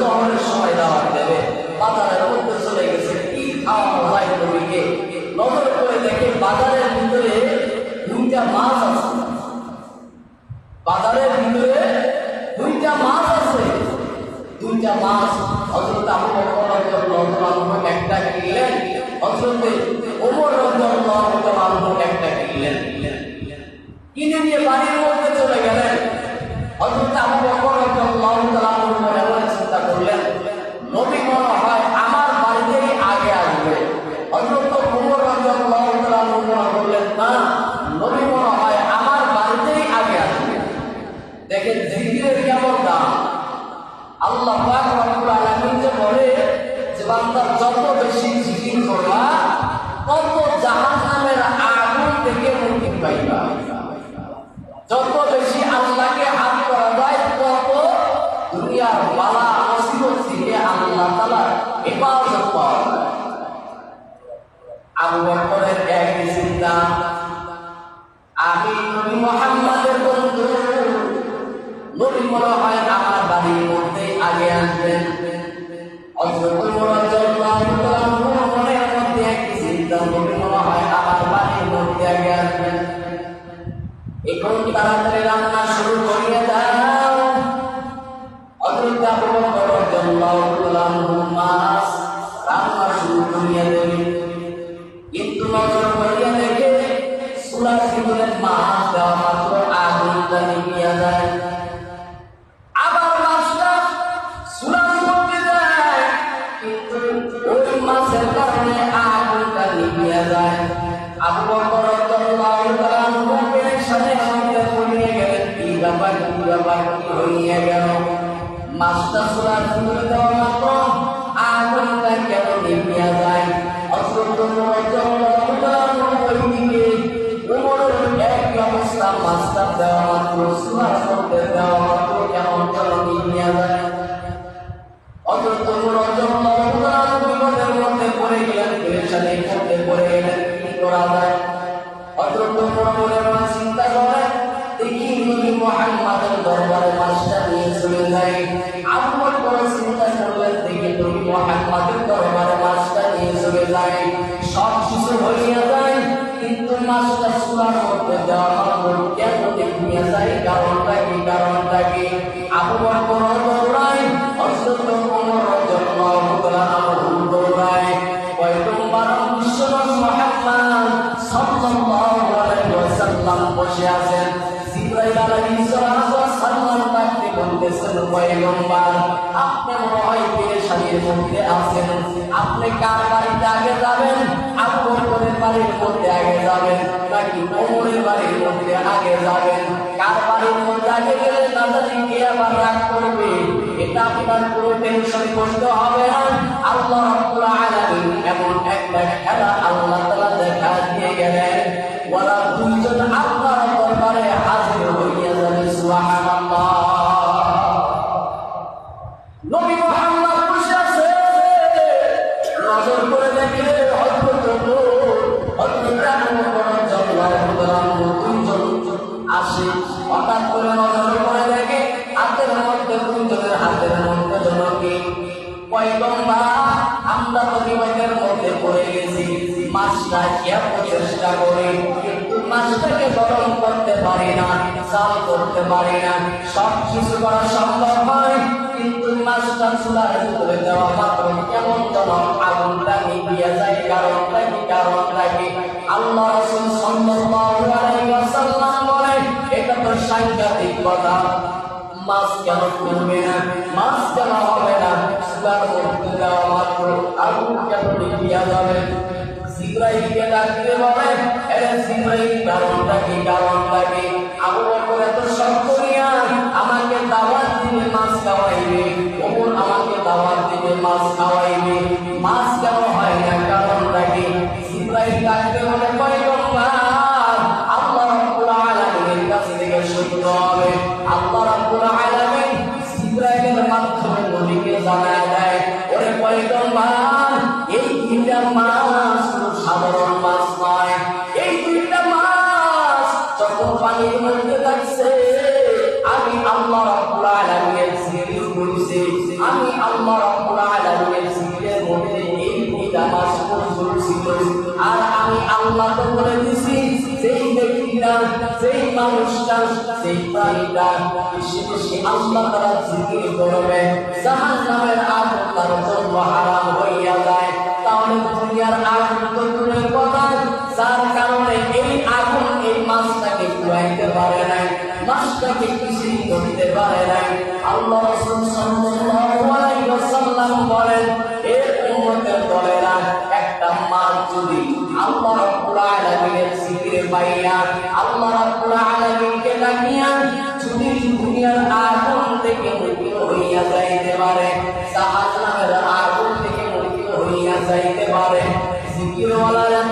শহরের সময় দাওয়াত দেবে বাজারের মধ্যে চলে গেছে কি খাওয়া নবীকে নজর করে দেখে বাজারের ভিতরে দুইটা মাছ আছে বাজারের ভিতরে দুইটা মাছ আছে দুইটা মাছ হজরত আবু বকর একটা কিনলেন হজরত ওমর রাদিয়াল্লাহু আনহু একটা কিনলেন কিনে নিয়ে বাড়ির মধ্যে চলে গেলেন হজরত আবু বকর রাদিয়াল্লাহু আনহু মনে মনে চিন্তা করলেন নবী মনে হয় আমার বাড়িতেই আগে আসবে হজরত ওমর রাদিয়াল্লাহু আনহু মনে করলেন না নবী মনে হয় আমার বাড়িতেই আগে আসবে দেখেন জিকিরের কেমন দাম আল্লাহ পাক রব্বুল আলামিন যে বলে যে বান্দা যত বেশি জিকির করবা তত জাহান্নামের আগুন থেকে মুক্তি যায়। আবু বকর রাদিয়াল্লাহু তাআলা সাথে সাথে পড়িয়ে গেলেন। কি ব্যাপার কি ব্যাপার, কি হইয়া গেল? মাছটা সুরা সিঁদুরে দেওয়া মাছটা সুরার মধ্যে দেওয়া মাত্র কেন দেখিয়া যায় কারণটা কি কারণটা কি আবু বকর দৌড়ায় হযরত ওমর রাদিয়াল্লাহু তাআলা আনহু দৌড়ায় পয়গম্বর বিশ্বনবী মুহাম্মদ সাল্লাল্লাহু আলাইহি ওয়াসাল্লাম বসে আছেন। জিবরাইল আলাইহিস সালাম তাকে বলতেছেন পয়গম্বর আপনি মনে হয় পেরেশানির মধ্যে আছেন। আপনি কার বাড়িতে আগে যাবেন? আগে যাবেন নাকি ওমরের বাড়ির মধ্যে আগে যাবেন কার বাড়ির মধ্যে আগে গেলে জানি কে আবার রাগ করবে এটা আপনার কোনো টেনশন করতে হবে না আল্লাহ রাব্বুল আলামিন এমন একটা খেলা আল্লাহ তাআলা দেখা দিয়ে গেলেন ওরা দুইজন আল্লাহর দরবারে হাজির হইয়া যাবে সুবহানাল্লাহ নবী মুহাম্মদ করি। মাছটাকে গরম করতে পারি না চাল করতে পারি না। সব কিছু করা সম্ভব হয়, কিন্তু মাছটা চুলার ভিতরে দেওয়া মাত্র কেমন যেন আগুনটা নিভিয়ে যায় কারণটা কি কারণটা কি আল্লাহ রাসূল সাল্লাল্লাহু এটা তো সাংঘাতিক কথা। মাছ কেন করবে না? মাছ কেন হবে না? চুলার মধ্যে দেওয়া মাত্র আগুন কেন নিভিয়া যাবে? জিব্রাইলকে ডাক দিয়ে বলে এরে এত সব আমাকে দাওয়াত দিবে, মাছ খাওয়াইবে ওমর আমাকে দাওয়াত দিবে, মাছ প্রাণীটা বেশি বেশি আল্লাহ তারা জিকির করবে। জাহান নামের আগুন তার জন্য হারাম হইয়া যায়। তাহলে দুনিয়ার আগুন তো কথা, যার কারণে এই আগুন এই মাছটাকে পুরাইতে পারে নাই, মাছটাকে কিছুই করতে পারে নাই। আল্লাহ আল্লাহ রাব্বুল আলামিনের জিকিরে পাইয়া, আল্লাহ রাব্বুল আলামিনকে ডাকিয়া যদি দুনিয়ার আগুন থেকে মুক্তি হইয়া যাইতে পারে? জাহান্নামের আগুন থেকে মুক্তি হইয়া যাইতে পারে? জিকিরওয়ালার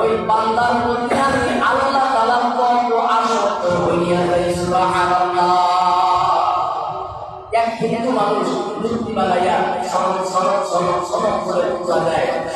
ওই বান্দার আল্লাহ তাআলা এক হিন্দু মানুষ মূর্তি বানাইয়া সরম সরম সরম সরম করে পূজা দেয়।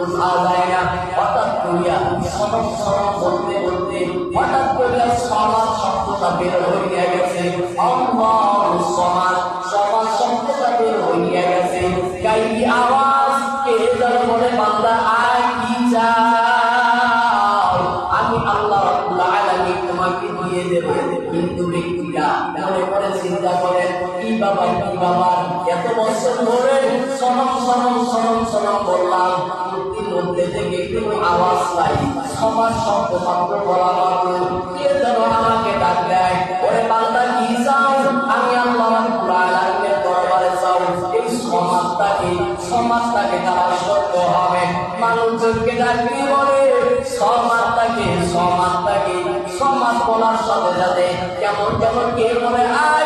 বোঝা যায় না হঠাৎ করিয়া সনম বলতে বলতে হঠাৎ করিয়া সমাজ শব্দটা বের হইয়া মধ্যে থেকে কোনো আওয়াজ নাই সবার শব্দ মাত্র বলা মাত্র কে যেন আমাকে ডাক দেয়? ওরে বান্দা কি চাও? আমি আল্লাহ রাব্বুল দরবারে চাও এই সমাজটাকে সমাজটাকে তারা সত্য হবে মানুষজনকে ডাকতে বলে? সমাজটাকে সমাজটাকে, সমাজ বলার সাথে সাথে কেমন কেমন কে বলে, আয়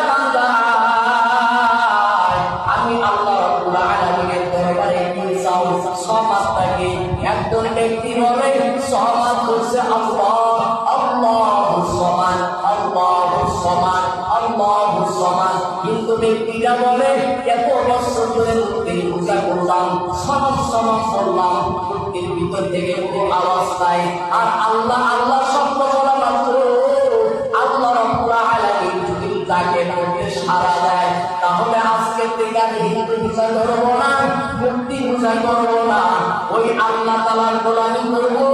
সমান, আল্লাহ সমান। কিন্তু ব্যক্তিরা বলে, এত বছর ধরে মূর্তির পূজা করলাম। করলাম ভিতর থেকে আর আল্লাহ আল্লাহ মাত্র, আল্লাহ যদি তাকে সারা তাহলে আজকে থেকে আমি হিন্দু পূজা করব না, মূর্তি চিন্তা করব না। ওই আল্লাহ তালার গোলামি করব।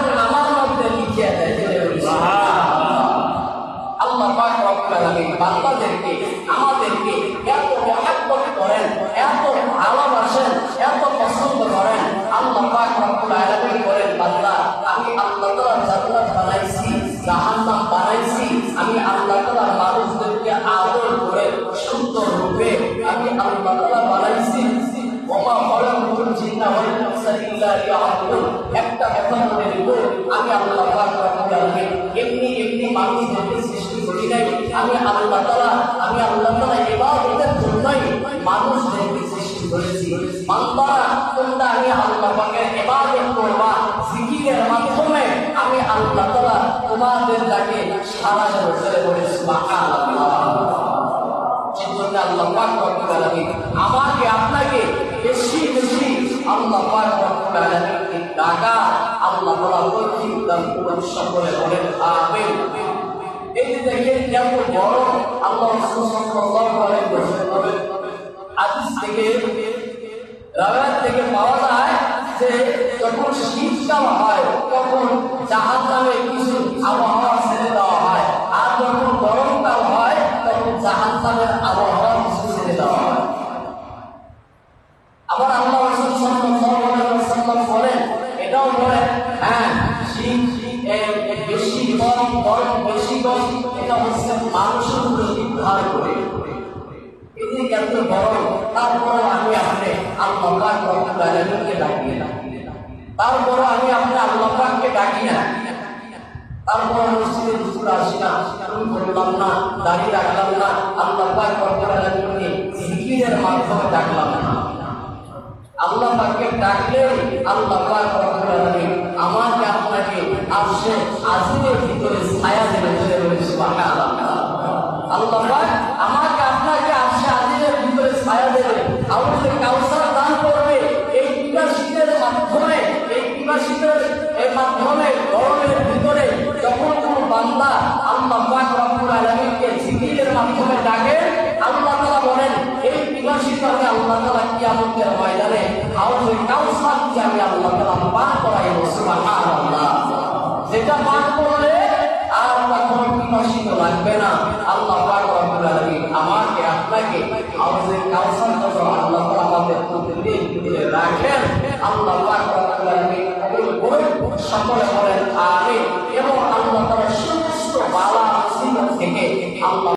আমি আল্লাহ তাআলা, আমি আল্লাহ তাআলা ইবাদতের জন্যই মানুষদেরকে সৃষ্টি করেছি। বান্দারা তোমরা আমি আল্লাহ পাকের ইবাদত করবা, জিকিরের মাধ্যমে আমি আল্লাহ তাআলা তোমাদের ডাকে সারা বলে সুবহানাল্লাহ। সেজন্য আল্লাহ পাক আমাকে আপনাকে বেশি বেশি আল্লাহ পাক ডাকা আল্লাহ দান করুন সকলে বলেন, আমিন। এই যে দেখেন এত বড় আল্লাহ ওয়াসাল্লাম থেকে রাওয়ায়াত থেকে পাওয়া যায় যে যখন শীতকাল হয়, তখন জাহান্নামে কিছু আবহাওয়া ছেড়ে দেওয়া হয় আর যখন গরমকাল হয় তখন জাহান্নামের আবহাওয়া কিছু ছেড়ে দেওয়া হয় আবার আল্লাহ রাসূল সাল্লাল্লাহু আলাইহি ওয়াসাল্লাম বলেন এটাও বলেন হ্যাঁ শীত এই নির্ভর করে। এদিকে তারপরে আমি আপনি আল্লাহ তারপরে আমি আপনি আল্লাহ পাককে ডাকি না। তারপর মসজিদে দুপুর আসি না। আমি করলাম না, দাঁড়িয়ে রাখলাম না। আল্লাহ পাক আলামিনকে জিকিরের মাধ্যমে ডাকলাম না। আল্লাহ পাককে ডাকলে আল্লাহ পাক ডাকে আল্লাহ তাআলা বলেন, এই বিকাশিত আমি আল্লাহ তাআলা কিয়ামতের ময়দানে হাউজে কাউসার কি আমি আল্লাহ তাআলা পান করাইব সুবহানাল্লাহ। যেটা পান করলে লাগবে না। আল্লাহ পাক আল্লাহ আমাদের আল্লাহ এবং আল্লাহ তাআলা সমস্ত থেকে আল্লাহ